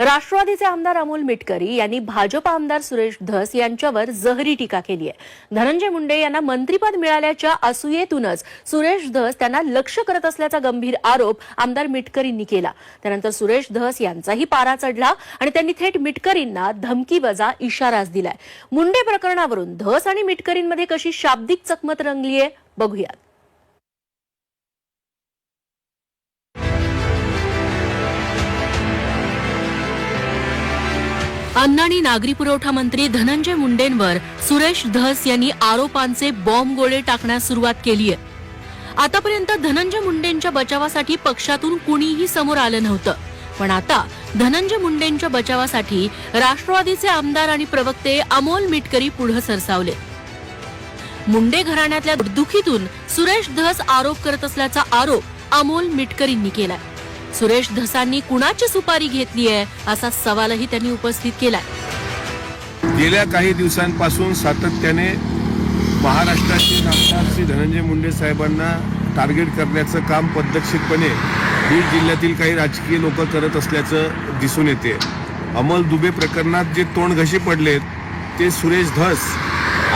राष्ट्रवादीचे आमदार अमोल मिटकरी यांनी भाजप आमदार सुरेश धस यांच्यावर जहरी टीका केली आहे. धनंजय मुंडे यांना मंत्रीपद मिळाल्याच्या असूयेतूनच सुरेश धस त्यांना लक्ष करत असल्याचा गंभीर आरोप आमदार मिटकरींनी केला. त्यानंतर सुरेश धस यांचाही पारा चढला आणि त्यांनी थेट मिटकरींना धमकी वजा इशाराच दिलाय. मुंडे प्रकरणावरून धस आणि मिटकरींमध्ये कशी शाब्दिक चकमत रंगलीय बघूयात. अन्न आणि नागरी पुरवठा मंत्री धनंजय मुंडेंवर सुरेश धस यांनी आरोपांचे बॉम्ब गोळे टाकण्यास सुरुवात केली आहे. आतापर्यंत धनंजय मुंडेंच्या बचावासाठी पक्षातून कुणीही समोर आलं नव्हतं. पण आता धनंजय मुंडेंच्या बचावासाठी राष्ट्रवादीचे आमदार आणि प्रवक्ते अमोल मिटकरी पुढे सरसावले. मुंडे घराण्यातल्या दुखीतून सुरेश धस आरोप करत असल्याचा आरोप अमोल मिटकरींनी केलाय. सुरेश धसांनी कुणाची सुपारी घेतली आहे असा सवालही त्यांनी उपस्थित केलाय. गेल्या काही दिवसांपासून सातत्याने महाराष्ट्राचे आमदार श्री धनंजय मुंडे साहेबांना टार्गेट करण्याचं काम पद्धतशीरपणे बीड जिल्ह्यातील काही राजकीय लोक करत असल्याचं दिसून येते. अमल दुबे प्रकरणात जे तोंडघशी पडलेत ते सुरेश धस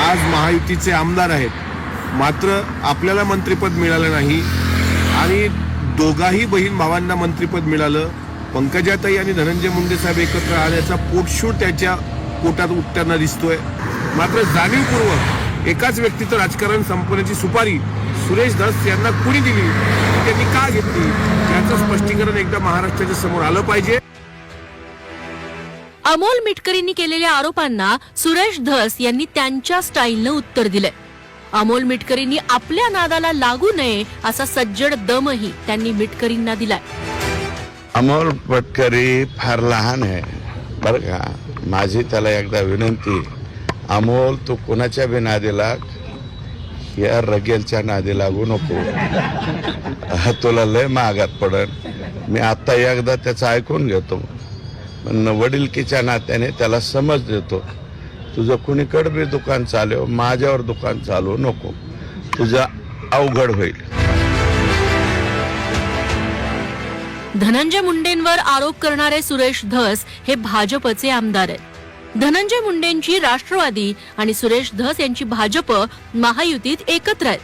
आज महायुतीचे आमदार आहेत. मात्र आपल्याला मंत्रिपद मिळालं नाही आणि दोघाही बहीण भावांना मंत्रिपद मिळालं. पंकजाताई आणि धनंजय मुंडे साहेब एकत्र आल्याचा पोटशूट त्याच्या पोटात उठताना दिसतोय. मात्र जाणीवपूर्वक एकाच व्यक्तीचं राजकारण संपवण्याची सुपारी सुरेश धस यांना कुणी दिली? ती त्यांनी का घेतली? याचं स्पष्टीकरण एकदा महाराष्ट्राच्या समोर आलं पाहिजे. अमोल मिटकरींनी केलेल्या आरोपांना सुरेश धस यांनी त्यांच्या स्टाईलनं उत्तर दिलंय. अमोल मिटकरींनी आपल्या नादाला लागू नये असा सज्जड दमही त्यांनी मिटकरींना दिलाय. अमोल पटकरी फार लहान आहे. बरं का? माझी त्याला एकदा विनंती अमोल तू कोणाच्या बी नादीला या रगेलच्या नादी लागू नको. तुला लय महागात पडन. मी आता एकदा त्याचं ऐकून घेतो. पण वडीलकीच्या नात्याने त्याला समज देतो. तुझं कुणीकडे बी दुकान चालव माझ्यावर दुकान चालवू नको. तुझं अवघड होईल. धनंजय मुंडेंवर आरोप करणारे सुरेश धस हे भाजपचे आमदार आहेत. धनंजय मुंडेंची राष्ट्रवादी आणि सुरेश धस यांची भाजप महायुतीत एकत्र आहेत.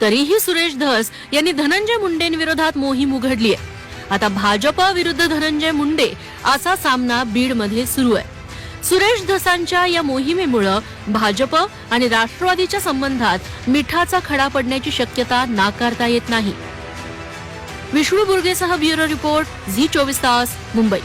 तरीही सुरेश धस यांनी धनंजय मुंडेंविरोधात मोहीम उघडली आहे. आता भाजप विरुद्ध धनंजय मुंडे असा सामना बीडमध्ये सुरू आहे. सुरेश धसांच्या या मोहिमेमुळं भाजप आणि राष्ट्रवादीच्या संबंधात मिठाचा खडा पडण्याची शक्यता नाकारता येत नाही. विष्णू बुर्गेसह ब्युरो रिपोर्ट झी चोवीस तास मुंबई.